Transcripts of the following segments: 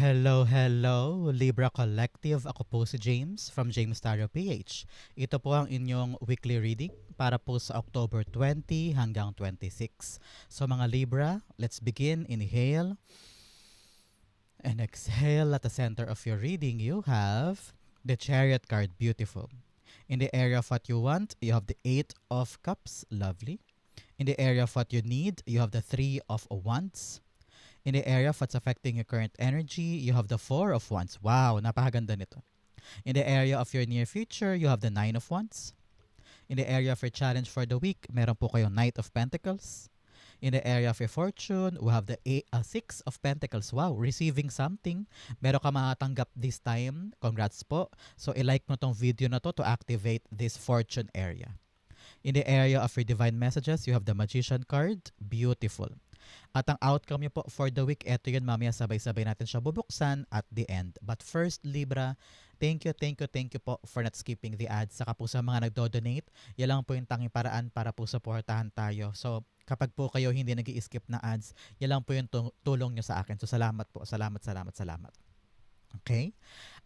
Hello, hello, Libra Collective. Ako po si James from James Tarot PH. Ito po ang inyong weekly reading para po sa October 20 hanggang 26. So mga Libra, let's begin. Inhale and exhale. At the center of your reading, you have the Chariot card. Beautiful. In the area of what you want, you have the Eight of Cups. Lovely. In the area of what you need, you have the Three of Wands. In the area of what's affecting your current energy, you have the Four of Wands. Wow, napakaganda nito. In the area of your near future, you have the Nine of Wands. In the area of your challenge for the week, meron po kayong Knight of Pentacles. In the area of your fortune, we have the eight, uh, Six of Pentacles. Wow, receiving something. Meron ka matatanggap this time. Congrats po. So, i-like mo tong video na to to activate this fortune area. In the area of your divine messages, you have the Magician card. Beautiful. At ang outcome niyo po for the week, eto yun mamaya sabay-sabay natin siya bubuksan at the end. But first, Libra, thank you, thank you, thank you po for not skipping the ads. Saka po sa mga nagdo-donate, yan lang po yung tanging paraan para po supportahan tayo. So, kapag po kayo hindi nag skip na ads, yan lang po yung tu- tulong nyo sa akin. So, salamat po. Salamat, salamat, salamat. Okay?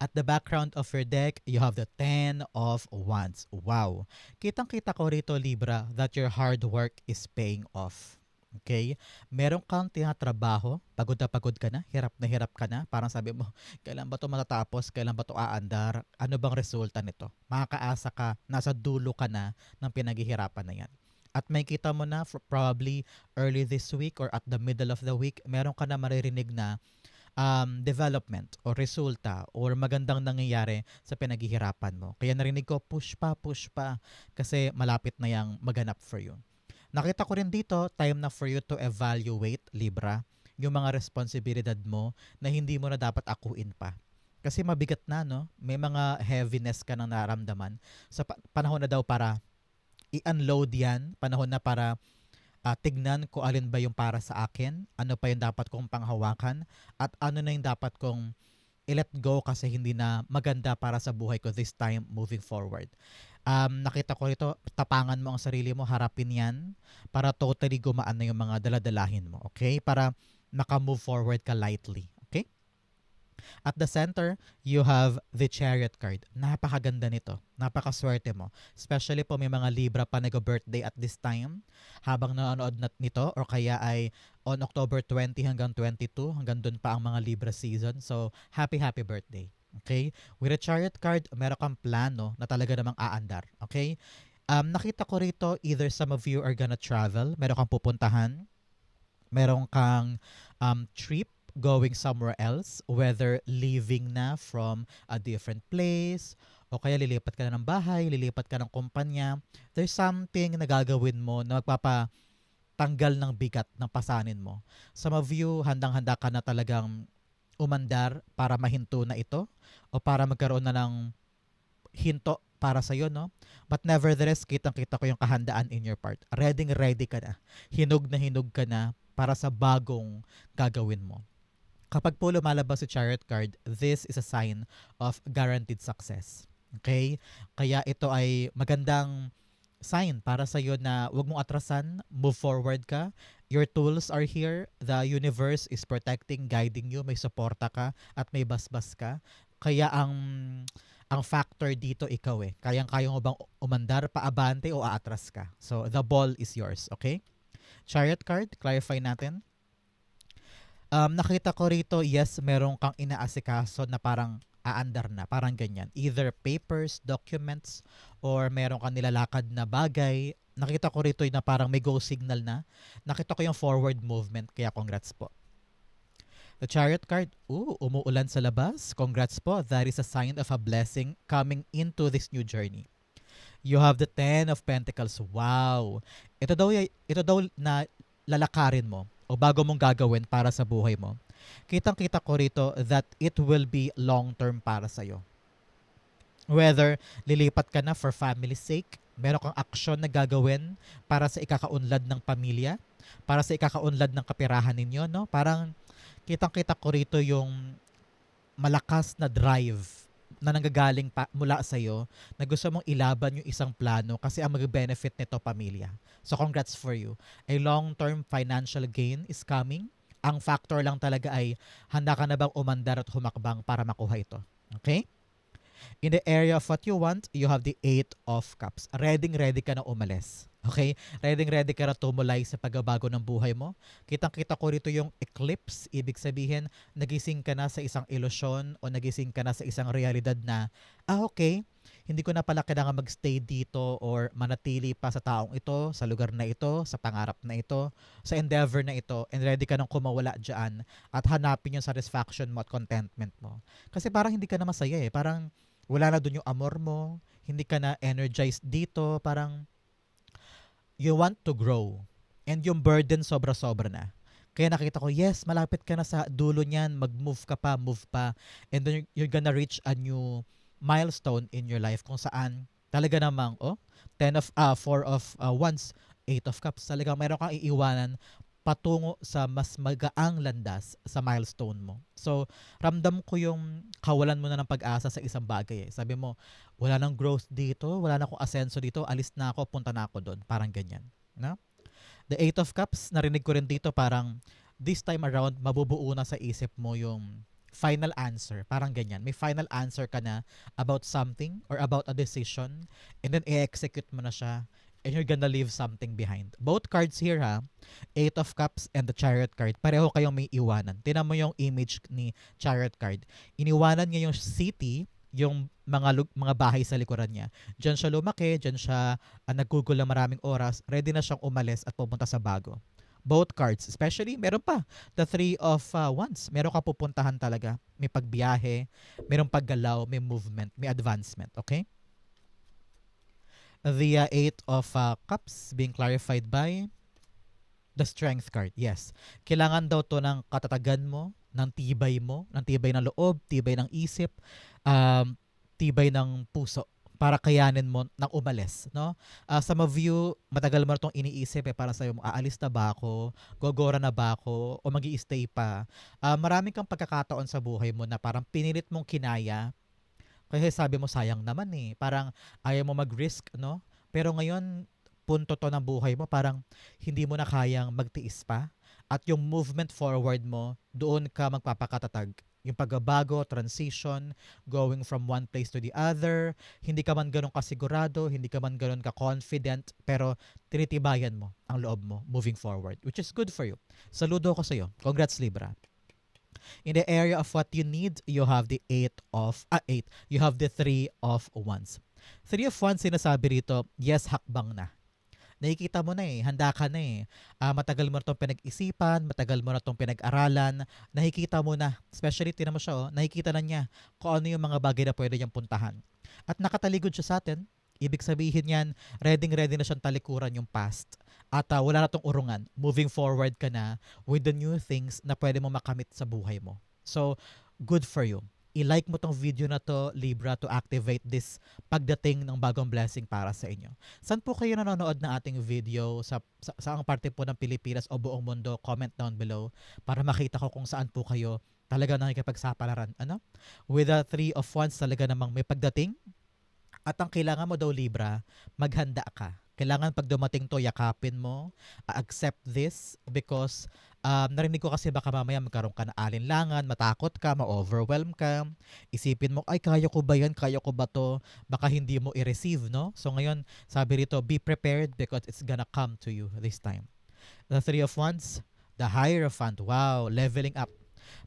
At the background of your deck, you have the Ten of Wands. Wow. Kitang-kita ko rito, Libra, that your hard work is paying off. Okay? Meron kang tinatrabaho, pagod na pagod ka na, hirap na hirap ka na, parang sabi mo, kailan ba ito matatapos, kailan ba ito aandar, ano bang resulta nito? Makakaasa ka, nasa dulo ka na ng pinaghihirapan na yan. At may kita mo na probably early this week or at the middle of the week, meron ka na maririnig na um, development o resulta or magandang nangyayari sa pinaghihirapan mo. Kaya narinig ko, push pa, push pa, kasi malapit na yang maganap for you. Nakita ko rin dito, time na for you to evaluate, Libra, yung mga responsibilidad mo na hindi mo na dapat akuin pa. Kasi mabigat na, no? May mga heaviness ka nang naramdaman. Sa pa- panahon na daw para i-unload yan, panahon na para ah, tignan kung alin ba yung para sa akin, ano pa yung dapat kong panghawakan, at ano na yung dapat kong i-let go kasi hindi na maganda para sa buhay ko this time moving forward. Um, nakita ko rito, tapangan mo ang sarili mo, harapin yan para totally gumaan na yung mga daladalahin mo. Okay? Para maka-move forward ka lightly. At the center, you have the chariot card. Napakaganda nito. Napakaswerte mo. Especially po may mga Libra pa nag-birthday at this time habang nanonood na nito or kaya ay on October 20 hanggang 22 hanggang doon pa ang mga Libra season. So, happy happy birthday. Okay? With a chariot card, meron kang plano na talaga namang aandar. Okay? Um, nakita ko rito, either some of you are gonna travel, meron kang pupuntahan, meron kang um, trip going somewhere else, whether leaving na from a different place, o kaya lilipat ka na ng bahay, lilipat ka ng kumpanya, there's something na gagawin mo na magpapa tanggal ng bigat ng pasanin mo. Some of you, handang-handa ka na talagang umandar para mahinto na ito o para magkaroon na ng hinto para sa iyo, no? But nevertheless, kitang-kita ko yung kahandaan in your part. Ready ready ka na. Hinog na hinog ka na para sa bagong gagawin mo. Kapag po lumalabas si Chariot card, this is a sign of guaranteed success. Okay? Kaya ito ay magandang sign para sa iyo na wag mong atrasan, move forward ka. Your tools are here. The universe is protecting, guiding you. May suporta ka at may basbas ka. Kaya ang ang factor dito ikaw eh. Kayang-kaya mo bang umandar, paabante o aatras ka? So, the ball is yours, okay? Chariot card, clarify natin. Um, nakita ko rito, yes, meron kang inaasikaso na parang aandar na, parang ganyan. Either papers, documents, or meron kang nilalakad na bagay. Nakita ko rito na parang may go signal na. Nakita ko yung forward movement, kaya congrats po. The chariot card, ooh, umuulan sa labas. Congrats po. That is a sign of a blessing coming into this new journey. You have the Ten of Pentacles. Wow. Ito daw, ito daw na lalakarin mo o bago mong gagawin para sa buhay mo. Kitang-kita ko rito that it will be long-term para sa'yo. Whether lilipat ka na for family's sake, meron kang aksyon na gagawin para sa ikakaunlad ng pamilya, para sa ikakaunlad ng kapirahan ninyo, no? Parang kitang-kita ko rito yung malakas na drive na nanggagaling pa, mula sa iyo na gusto mong ilaban yung isang plano kasi ang mag-benefit nito pamilya. So congrats for you. A long-term financial gain is coming Ang factor lang talaga ay handa ka na bang umandar at humakbang para makuha ito. Okay? In the area of what you want, you have the Eight of Cups. Ready, ready ka na umalis. Okay? Ready, ready ka na tumulay sa pagbabago ng buhay mo. Kitang-kita ko rito yung eclipse. Ibig sabihin, nagising ka na sa isang ilusyon o nagising ka na sa isang realidad na, ah okay, hindi ko na pala kailangan magstay dito or manatili pa sa taong ito, sa lugar na ito, sa pangarap na ito, sa endeavor na ito, and ready ka nang kumawala dyan at hanapin yung satisfaction mo at contentment mo. Kasi parang hindi ka na masaya eh. Parang wala na dun yung amor mo, hindi ka na energized dito, parang you want to grow. And yung burden sobra-sobra na. Kaya nakita ko, yes, malapit ka na sa dulo niyan, mag-move ka pa, move pa, and then you're, you're gonna reach a new milestone in your life kung saan talaga namang, oh, 10 of, ah, 4 of uh, wands, 8 of cups, talaga mayroon kang iiwanan patungo sa mas magaang landas sa milestone mo. So, ramdam ko yung kawalan mo na ng pag-asa sa isang bagay. Eh. Sabi mo, wala nang growth dito, wala na akong asenso dito, alis na ako, punta na ako doon. Parang ganyan. No? The Eight of Cups, narinig ko rin dito parang this time around, mabubuo na sa isip mo yung final answer. Parang ganyan. May final answer ka na about something or about a decision and then i-execute mo na siya and you're gonna leave something behind. Both cards here ha, Eight of Cups and the Chariot card, pareho kayong may iwanan. Tinan mo yung image ni Chariot card. Iniwanan niya yung city, yung mga lug- mga bahay sa likuran niya. Diyan siya lumaki, diyan siya uh, nagugol ng maraming oras, ready na siyang umalis at pupunta sa bago. Both cards, especially meron pa the three of uh, wands. Meron ka pupuntahan talaga. May pagbiyahe, merong paggalaw, may movement, may advancement, okay? the uh, Eight of uh, Cups being clarified by the Strength card. Yes. Kailangan daw to ng katatagan mo, ng tibay mo, ng tibay ng loob, tibay ng isip, um, tibay ng puso para kayanin mo nang umalis, no? Uh, some of you, matagal mo na itong iniisip eh, para sa'yo, aalis na ba ako? Gogora na ba ako? O mag stay pa? Uh, marami kang pagkakataon sa buhay mo na parang pinilit mong kinaya kasi sabi mo sayang naman eh. Parang ayaw mo mag-risk, no? Pero ngayon, punto to ng buhay mo, parang hindi mo na kayang magtiis pa. At yung movement forward mo, doon ka magpapakatatag. Yung pagbabago, transition, going from one place to the other, hindi ka man ganun kasigurado, hindi ka man ganun ka-confident, pero tinitibayan mo ang loob mo moving forward, which is good for you. Saludo ko sa iyo. Congrats, Libra. In the area of what you need, you have the 8 of, ah, 8. You have the 3 of wands. 3 of wands, sinasabi rito, yes, hakbang na. Nakikita mo na eh, handa ka na eh. Uh, matagal mo na itong pinag-isipan, matagal mo na itong pinag-aralan, nakikita mo na, especially tinan mo siya oh, nakikita na niya kung ano yung mga bagay na pwede niyang puntahan. At nakataligod siya sa atin, ibig sabihin yan, ready ready na siyang talikuran yung past at uh, wala na tong urungan. Moving forward ka na with the new things na pwede mo makamit sa buhay mo. So, good for you. I-like mo tong video na to, Libra, to activate this pagdating ng bagong blessing para sa inyo. Saan po kayo nanonood ng ating video? Sa, sa, sa ang parte po ng Pilipinas o buong mundo? Comment down below para makita ko kung saan po kayo talaga nakikipagsapalaran. Ano? With the three of wands, talaga namang may pagdating. At ang kailangan mo daw, Libra, maghanda ka kailangan pag dumating to, yakapin mo, accept this because um, narinig ko kasi baka mamaya magkaroon ka na alinlangan, matakot ka, ma-overwhelm ka, isipin mo, ay kaya ko ba yan, kaya ko ba to, baka hindi mo i-receive, no? So ngayon, sabi rito, be prepared because it's gonna come to you this time. The Three of Wands, the Hierophant, wow, leveling up.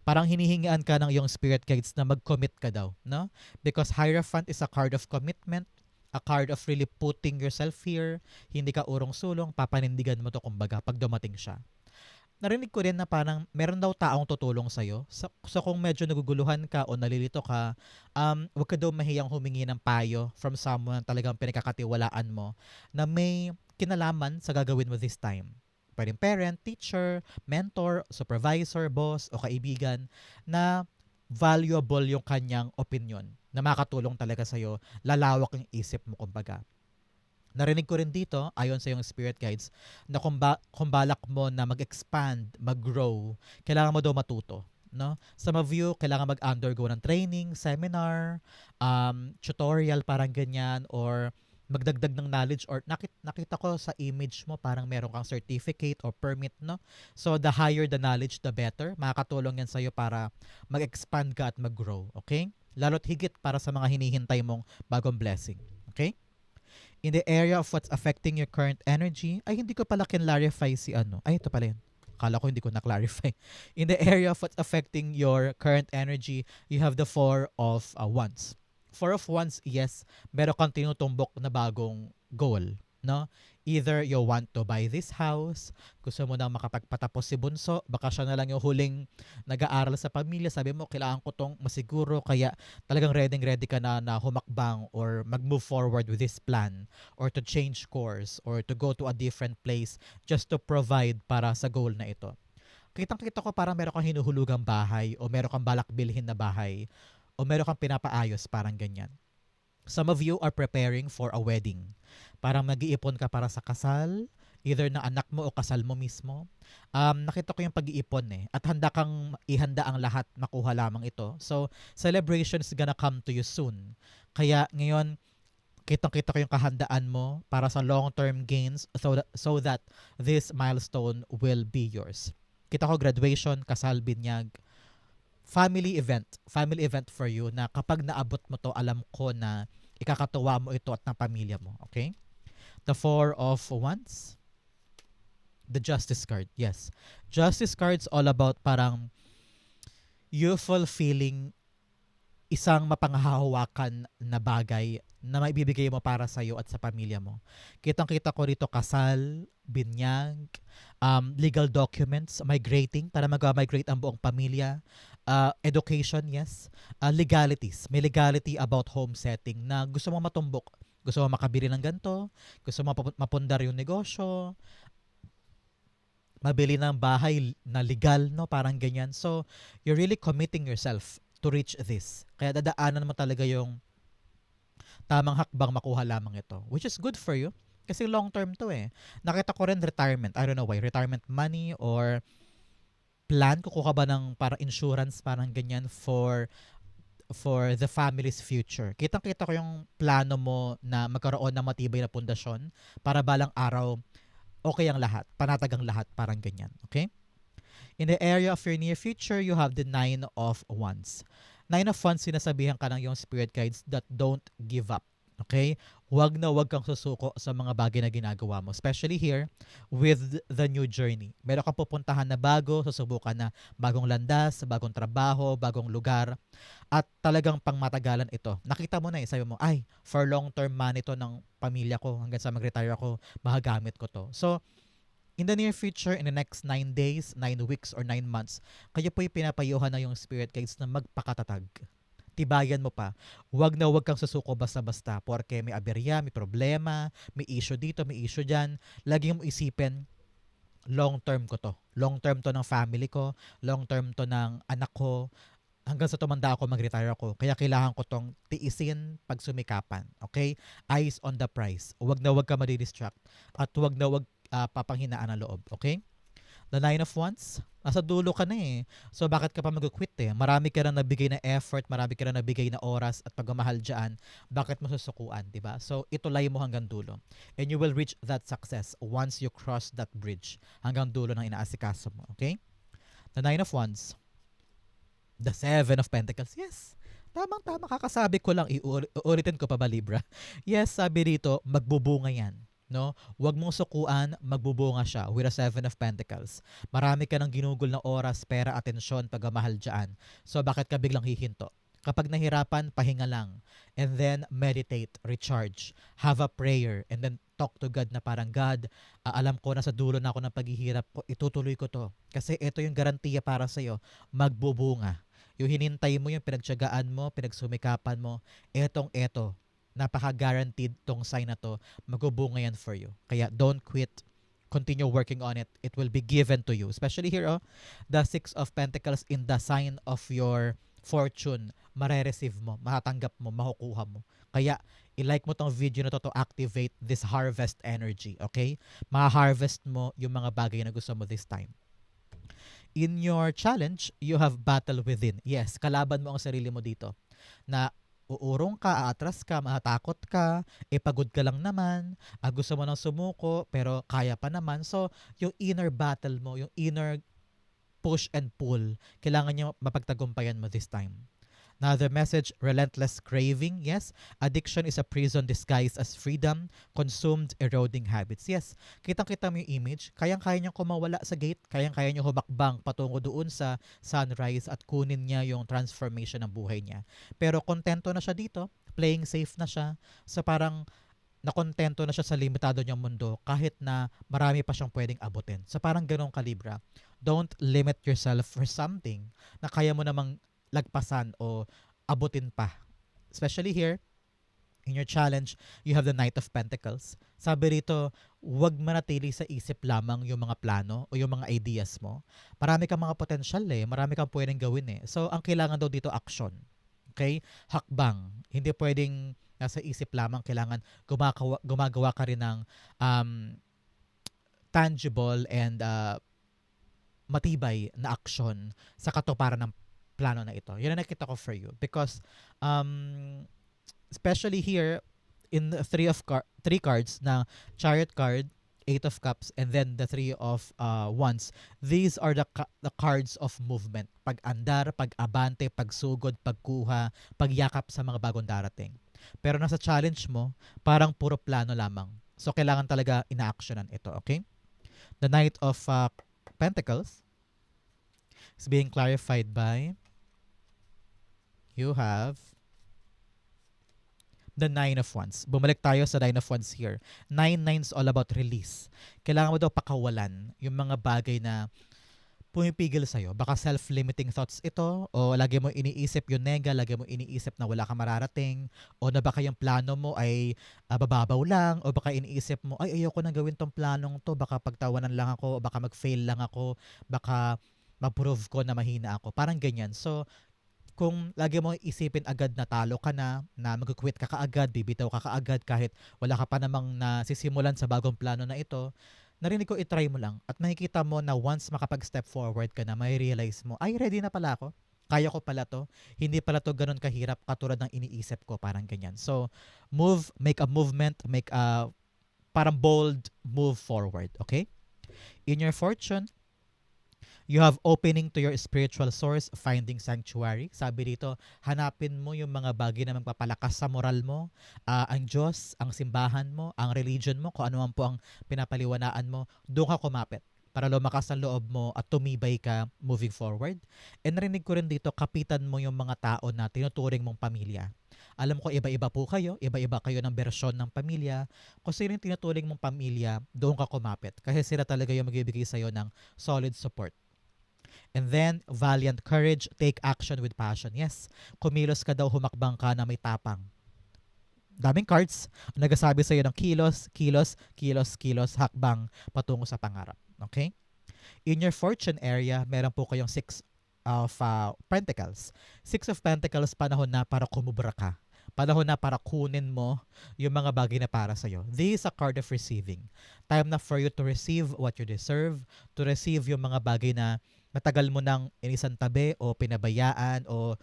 Parang hinihingaan ka ng iyong spirit guides na mag-commit ka daw, no? Because Hierophant is a card of commitment, a card of really putting yourself here, hindi ka urong-sulong, papanindigan mo to kumbaga pag dumating siya. Narinig ko rin na parang meron daw taong tutulong sa'yo. So, so kung medyo naguguluhan ka o nalilito ka, um, huwag ka daw mahiyang humingi ng payo from someone talagang pinagkakatiwalaan mo na may kinalaman sa gagawin mo this time. Pwedeng parent, teacher, mentor, supervisor, boss, o kaibigan na valuable yung kanyang opinion na makatulong talaga sa'yo, lalawak yung isip mo kumbaga. Narinig ko rin dito, ayon sa yung spirit guides, na kung, ba, mo na mag-expand, mag-grow, kailangan mo daw matuto. No? Some of you, kailangan mag-undergo ng training, seminar, um, tutorial, parang ganyan, or magdagdag ng knowledge or nakit, nakita ko sa image mo parang meron kang certificate or permit, no? So, the higher the knowledge, the better. Makakatulong yan sa'yo para mag-expand ka at mag-grow, okay? Lalo't higit para sa mga hinihintay mong bagong blessing, okay? In the area of what's affecting your current energy, ay hindi ko pala clarify si ano. Ay, ito pala yun. Kala ko hindi ko na-clarify. In the area of what's affecting your current energy, you have the four of uh, wands four of wands, yes, meron kang tinutumbok na bagong goal, no? Either you want to buy this house, gusto mo nang makapagpatapos si Bunso, baka siya na lang yung huling nag-aaral sa pamilya, sabi mo, kailangan ko tong masiguro, kaya talagang ready-ready ka na na humakbang or mag-move forward with this plan or to change course or to go to a different place just to provide para sa goal na ito. Kitang-kita ko parang meron kang hinuhulugang bahay o meron kang balak bilhin na bahay o meron kang pinapaayos, parang ganyan. Some of you are preparing for a wedding. Parang mag-iipon ka para sa kasal, either na anak mo o kasal mo mismo. Um, nakita ko yung pag-iipon eh. At handa kang ihanda ang lahat, makuha lamang ito. So, celebration is gonna come to you soon. Kaya ngayon, kitang-kita ko yung kahandaan mo para sa long-term gains so that, so that this milestone will be yours. Kita ko graduation, kasal, binyag, family event, family event for you na kapag naabot mo to, alam ko na ikakatuwa mo ito at ng pamilya mo. Okay? The Four of Wands. The Justice card. Yes. Justice card's all about parang you fulfilling isang mapanghahawakan na bagay na maibibigay mo para sa iyo at sa pamilya mo. Kitang-kita ko rito kasal, binyag, um, legal documents, migrating para mag-migrate ang buong pamilya, uh, education, yes, uh, legalities. May legality about home setting na gusto mo matumbok. Gusto mo makabili ng ganito, gusto mo mapundar yung negosyo, mabili ng bahay na legal, no? Parang ganyan. So, you're really committing yourself to reach this. Kaya dadaanan mo talaga yung tamang hakbang makuha lamang ito. Which is good for you. Kasi long term to eh. Nakita ko rin retirement. I don't know why. Retirement money or plan? Kukuha ba ng para insurance, parang ganyan for for the family's future. Kitang-kita ko yung plano mo na magkaroon ng matibay na pundasyon para balang araw okay ang lahat, panatag ang lahat, parang ganyan. Okay? In the area of your near future, you have the Nine of Wands. Nine of Wands, sinasabihan ka ng yung spirit guides that don't give up. Okay? Huwag na huwag kang susuko sa mga bagay na ginagawa mo. Especially here with the new journey. Meron kang pupuntahan na bago, susubukan na bagong landas, bagong trabaho, bagong lugar. At talagang pangmatagalan ito. Nakita mo na eh, sabi mo, ay, for long-term money to ng pamilya ko hanggang sa mag-retire ako, mahagamit ko to. So, in the near future, in the next 9 days, 9 weeks, or 9 months, kayo po yung pinapayuhan na yung spirit guides na magpakatatag tibayan mo pa. Huwag na huwag kang susuko basta-basta porque may aberya, may problema, may issue dito, may issue dyan. Lagi mo isipin, long term ko to. Long term to ng family ko, long term to ng anak ko, hanggang sa tumanda ako, mag-retire ako. Kaya kailangan ko tong tiisin pag sumikapan. Okay? Eyes on the prize. Huwag na huwag ka madidistract. At huwag na huwag uh, papanghinaan ang loob. Okay? The Nine of Wands, nasa dulo ka na eh. So bakit ka pa mag-quit eh? Marami ka na nabigay na effort, marami ka na nabigay na oras at pagmamahal dyan. Bakit mo susukuan, di ba? So itulay mo hanggang dulo. And you will reach that success once you cross that bridge hanggang dulo ng inaasikaso mo. Okay? The Nine of Wands. The Seven of Pentacles. Yes. Tamang-tama kakasabi ko lang, iulitin ko pa ba Libra? Yes, sabi dito, magbubunga yan no? Huwag mong sukuan, magbubunga siya with a Seven of Pentacles. Marami ka ng ginugol na oras, pera, atensyon, pagmamahal dyan. So, bakit ka biglang hihinto? Kapag nahirapan, pahinga lang. And then, meditate, recharge, have a prayer, and then talk to God na parang, God, uh, alam ko na sa dulo na ako ng paghihirap ko, itutuloy ko to. Kasi ito yung garantiya para sa'yo, magbubunga. Yung hinintay mo, yung pinagtsagaan mo, pinagsumikapan mo, etong eto, napaka-guaranteed tong sign na to, magbubunga yan for you. Kaya don't quit. Continue working on it. It will be given to you. Especially here, oh, the Six of Pentacles in the sign of your fortune, mare-receive mo, matatanggap mo, makukuha mo. Kaya, i-like mo tong video na to to activate this harvest energy, okay? Ma-harvest mo yung mga bagay na gusto mo this time. In your challenge, you have battle within. Yes, kalaban mo ang sarili mo dito. Na uurong ka, aatras ka, matakot ka, eh pagod ka lang naman, ah, gusto mo nang sumuko, pero kaya pa naman. So, yung inner battle mo, yung inner push and pull, kailangan nyo mapagtagumpayan mo this time. Another message, relentless craving. Yes, addiction is a prison disguised as freedom, consumed, eroding habits. Yes, kitang-kita mo yung image, kayang-kaya niyang kumawala sa gate, kayang-kaya niyang humakbang patungo doon sa sunrise at kunin niya yung transformation ng buhay niya. Pero kontento na siya dito, playing safe na siya, so parang nakontento na siya sa limitado niyang mundo kahit na marami pa siyang pwedeng abutin. So parang ganong kalibra. Don't limit yourself for something na kaya mo namang lagpasan o abutin pa. Especially here, in your challenge, you have the Knight of Pentacles. Sabi rito, huwag manatili sa isip lamang yung mga plano o yung mga ideas mo. Marami kang mga potential eh, marami kang pwedeng gawin eh. So, ang kailangan daw dito, action. Okay? Hakbang. Hindi pwedeng nasa isip lamang, kailangan gumagawa, gumagawa ka rin ng um, tangible and uh, matibay na action sa katuparan ng plano na ito. Yun ang nakita ko for you. Because, um, especially here, in the three of car- three cards na chariot card, eight of cups, and then the three of uh, wands. These are the, ca- the cards of movement. Pag-andar, pag-abante, pagsugod, pagkuha, pagyakap sa mga bagong darating. Pero nasa challenge mo, parang puro plano lamang. So, kailangan talaga ina-actionan ito, okay? The Knight of uh, Pentacles is being clarified by you have the Nine of Wands. Bumalik tayo sa Nine of Wands here. Nine Nines all about release. Kailangan mo daw pakawalan yung mga bagay na pumipigil sa'yo. Baka self-limiting thoughts ito o lagi mo iniisip yung nega, lagi mo iniisip na wala kang mararating o na baka yung plano mo ay uh, bababaw lang o baka iniisip mo, ay ayoko na gawin tong planong to, baka pagtawanan lang ako baka mag-fail lang ako, baka mag-prove ko na mahina ako. Parang ganyan. So, kung lagi mo isipin agad na talo ka na, na mag-quit ka kaagad, bibitaw ka kaagad kahit wala ka pa namang nasisimulan sa bagong plano na ito, narinig ko itry mo lang at makikita mo na once makapag-step forward ka na, may realize mo, ay ready na pala ako. Kaya ko pala to. Hindi pala to ganun kahirap katulad ng iniisip ko, parang ganyan. So, move, make a movement, make a parang bold move forward, okay? In your fortune, You have opening to your spiritual source, finding sanctuary. Sabi dito, hanapin mo yung mga bagay na magpapalakas sa moral mo, uh, ang Diyos, ang simbahan mo, ang religion mo, kung ano man po ang pinapaliwanaan mo, doon ka kumapit para lumakas ang loob mo at tumibay ka moving forward. And narinig ko rin dito, kapitan mo yung mga tao na tinuturing mong pamilya. Alam ko iba-iba po kayo, iba-iba kayo ng bersyon ng pamilya. Kung sino yung tinuturing mong pamilya, doon ka kumapit. Kasi sila talaga yung magbibigay sa'yo ng solid support. And then, valiant courage, take action with passion. Yes, kumilos ka daw, humakbang ka na may tapang. Daming cards nagasabi sa iyo ng kilos, kilos, kilos, kilos, hakbang patungo sa pangarap. Okay? In your fortune area, meron po kayong six of uh, pentacles. Six of pentacles, panahon na para kumubra ka. Panahon na para kunin mo yung mga bagay na para sa'yo. This is a card of receiving. Time na for you to receive what you deserve, to receive yung mga bagay na matagal mo nang inisan tabi o pinabayaan o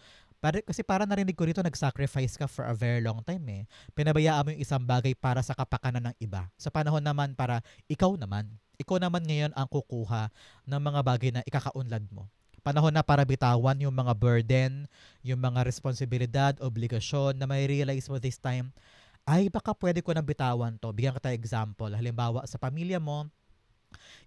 para, kasi para narinig ko rito, nag-sacrifice ka for a very long time eh. Pinabayaan mo yung isang bagay para sa kapakanan ng iba. Sa panahon naman para ikaw naman. Ikaw naman ngayon ang kukuha ng mga bagay na ikakaunlad mo. Panahon na para bitawan yung mga burden, yung mga responsibilidad, obligasyon na may realize mo this time, ay baka pwede ko nang bitawan to. Bigyan ka tayo example. Halimbawa, sa pamilya mo,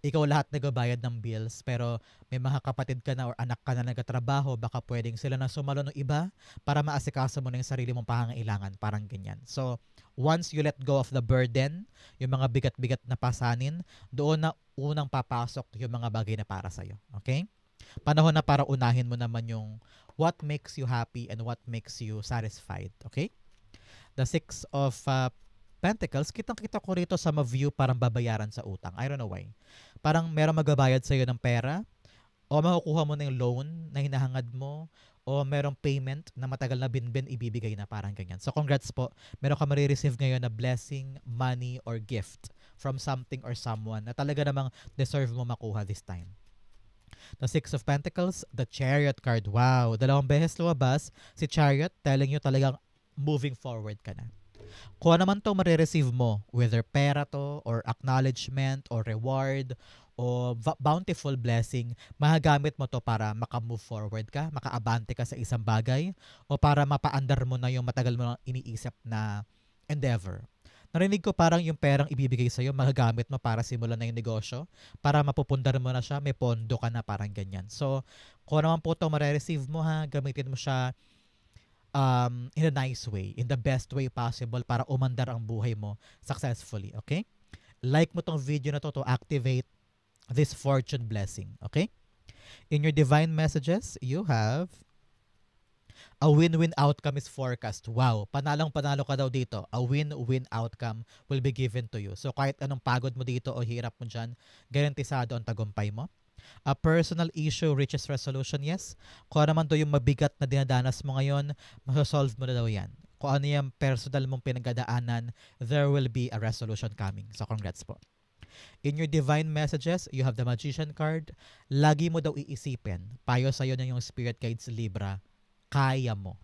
ikaw lahat nagbabayad ng bills pero may mga kapatid ka na or anak ka na nagtatrabaho, baka pwedeng sila na sumalo ng iba para maasikaso mo na yung sarili mong pangangailangan, parang ganyan. So, once you let go of the burden, yung mga bigat-bigat na pasanin, doon na unang papasok yung mga bagay na para sa'yo. Okay? Panahon na para unahin mo naman yung what makes you happy and what makes you satisfied. Okay? The six of uh, Pentacles, kitang-kita ko rito sa ma-view parang babayaran sa utang. I don't know why. Parang merong magbabayad sa iyo ng pera o makukuha mo na yung loan na hinahangad mo o merong payment na matagal na binbin ibibigay na parang ganyan. So congrats po. Meron ka marireceive ngayon na blessing, money, or gift from something or someone na talaga namang deserve mo makuha this time. The Six of Pentacles, the Chariot card. Wow, dalawang beses lumabas si Chariot telling you talagang moving forward ka na. Kung ano man to marireceive mo, whether pera to, or acknowledgement, or reward, o bountiful blessing, mahagamit mo to para maka-move forward ka, makaabante ka sa isang bagay, o para mapaandar mo na yung matagal mo nang iniisip na endeavor. Narinig ko parang yung perang ibibigay sa'yo, magagamit mo para simulan na yung negosyo, para mapupundar mo na siya, may pondo ka na, parang ganyan. So, kung ano man po ito marireceive mo ha, gamitin mo siya um, in a nice way, in the best way possible para umandar ang buhay mo successfully, okay? Like mo tong video na to to activate this fortune blessing, okay? In your divine messages, you have a win-win outcome is forecast. Wow, panalong panalo ka daw dito. A win-win outcome will be given to you. So kahit anong pagod mo dito o hirap mo dyan, garantisado ang tagumpay mo. A personal issue reaches resolution, yes. Kung ano man to yung mabigat na dinadanas mo ngayon, masosolve mo na daw yan. Kung ano yung personal mong pinagdadaanan, there will be a resolution coming. So congrats po. In your divine messages, you have the magician card. Lagi mo daw iisipin, payo sa'yo ng yung spirit guides Libra, kaya mo.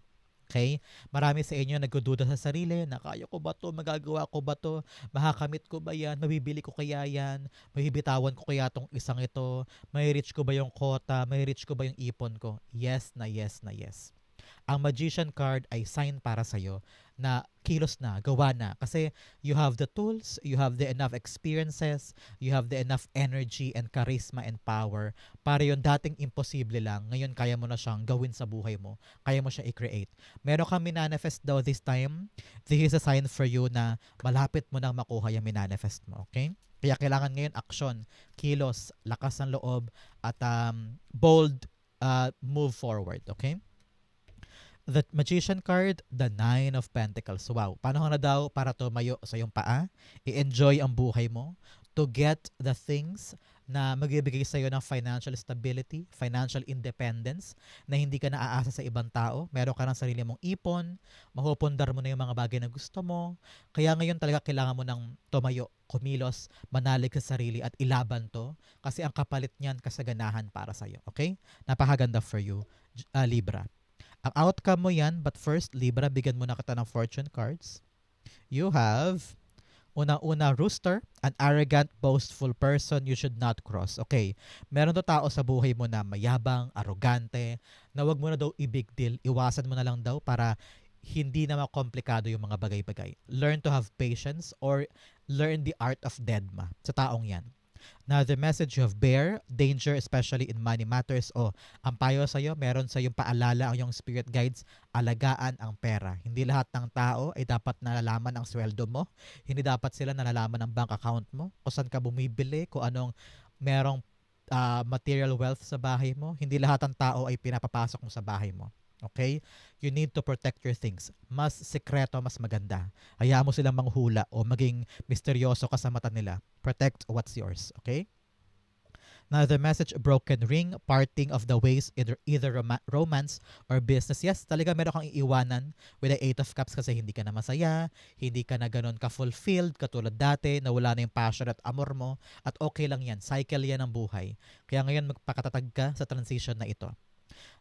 Okay? Marami sa inyo nagdududa sa sarili na kaya ko ba to, magagawa ko ba to, makakamit ko ba yan, mabibili ko kaya yan, mahibitawan ko kaya tong isang ito, may reach ko ba yung quota, may reach ko ba yung ipon ko. Yes na yes na yes. Ang magician card ay sign para sa'yo na kilos na, gawa na. Kasi you have the tools, you have the enough experiences, you have the enough energy and charisma and power para yung dating imposible lang, ngayon kaya mo na siyang gawin sa buhay mo. Kaya mo siya i-create. Meron kang minanifest daw this time. This is a sign for you na malapit mo nang makuha yung minanifest mo. Okay? Kaya kailangan ngayon action, kilos, lakas ng loob, at um, bold uh, move forward. Okay? The Magician card, the Nine of Pentacles. Wow, panahon na daw para tumayo sa iyong paa, i-enjoy ang buhay mo, to get the things na magbibigay sa iyo ng financial stability, financial independence, na hindi ka naaasa sa ibang tao. Meron ka ng sarili mong ipon, mahupundar mo na yung mga bagay na gusto mo. Kaya ngayon talaga kailangan mo ng tumayo, kumilos, manalig sa sarili at ilaban to kasi ang kapalit niyan kasaganahan para sa iyo. Okay? Napakaganda for you, ah, Libra. Ang outcome mo yan, but first, Libra, bigyan mo na kita ng fortune cards. You have, unang-una, rooster, an arrogant, boastful person you should not cross. Okay, meron to tao sa buhay mo na mayabang, arrogante, na wag mo na daw i-big deal, iwasan mo na lang daw para hindi na makomplikado yung mga bagay-bagay. Learn to have patience or learn the art of deadma sa taong yan. Now, the message have bear, danger, especially in money matters. O, ang payo sa'yo, meron sa yung paalala ang yung spirit guides, alagaan ang pera. Hindi lahat ng tao ay dapat nalalaman ang sweldo mo. Hindi dapat sila nalalaman ang bank account mo. Kung saan ka bumibili, kung anong merong ah, material wealth sa bahay mo. Hindi lahat ng tao ay pinapapasok mo sa bahay mo. Okay? You need to protect your things. Mas sekreto, mas maganda. Hayaan mo silang manghula o maging misteryoso ka sa mata nila. Protect what's yours. Okay? Now, the message, broken ring, parting of the ways, either, either roma- romance or business. Yes, talaga meron kang iiwanan with the Eight of Cups kasi hindi ka na masaya, hindi ka na ganun ka-fulfilled, katulad dati, na wala na yung passion at amor mo, at okay lang yan. Cycle yan ng buhay. Kaya ngayon, magpakatatag ka sa transition na ito.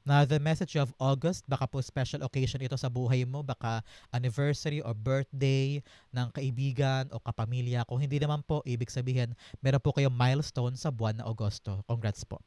Now, the message of August, baka po special occasion ito sa buhay mo, baka anniversary or birthday ng kaibigan o kapamilya. Kung hindi naman po, ibig sabihin, meron po kayong milestone sa buwan na Agosto. Congrats po.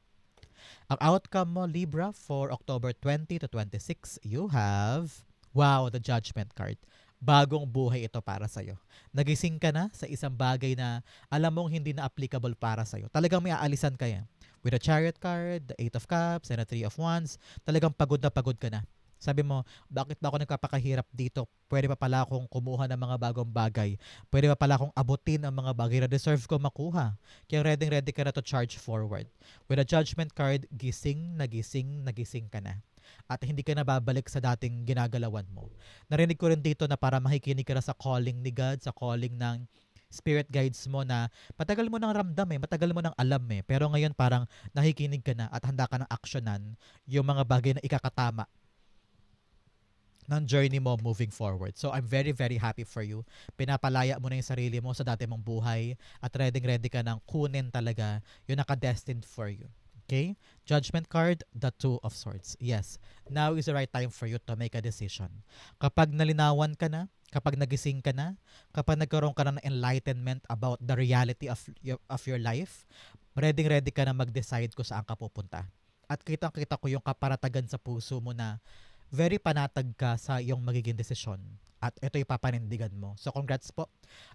Ang outcome mo, Libra, for October 20 to 26, you have, wow, the judgment card. Bagong buhay ito para sa'yo. Nagising ka na sa isang bagay na alam mong hindi na applicable para sa'yo. Talagang may aalisan ka yan. With a chariot card, the eight of cups, and a three of wands, talagang pagod na pagod ka na. Sabi mo, bakit ba ako nagpapakahirap dito? Pwede pa pala akong kumuha ng mga bagong bagay. Pwede pa pala akong abutin ang mga bagay na deserve ko makuha. Kaya ready ready ka na to charge forward. With a judgment card, gising, nagising, nagising ka na. At hindi ka na babalik sa dating ginagalawan mo. Narinig ko rin dito na para makikinig ka na sa calling ni God, sa calling ng spirit guides mo na matagal mo nang ramdam eh, matagal mo nang alam eh. Pero ngayon parang nakikinig ka na at handa ka ng aksyonan yung mga bagay na ikakatama ng journey mo moving forward. So I'm very very happy for you. Pinapalaya mo na yung sarili mo sa dati mong buhay at ready ready ka ng kunin talaga yung naka-destined for you. Okay? Judgment card, the Two of Swords. Yes, now is the right time for you to make a decision. Kapag nalinawan ka na, kapag nagising ka na, kapag nagkaroon ka na ng enlightenment about the reality of your, of your life, ready ready ka na mag-decide kung saan ka pupunta. At kitang-kita ko yung kaparatagan sa puso mo na very panatag ka sa iyong magiging desisyon. At ito yung papanindigan mo. So congrats po.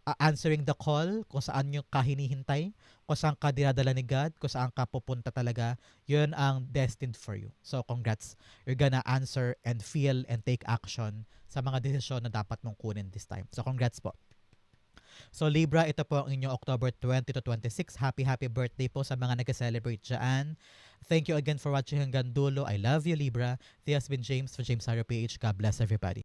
Uh, answering the call, kung saan yung kahinihintay, kung saan ka dinadala ni God, kung saan ka pupunta talaga, yun ang destined for you. So congrats. You're gonna answer and feel and take action sa mga desisyon na dapat mong kunin this time. So congrats po. So Libra, ito po ang inyong October 20 to 26. Happy, happy birthday po sa mga nag-celebrate dyan. Thank you again for watching hanggang dulo. I love you, Libra. This has been James from James Harry PH. God bless everybody.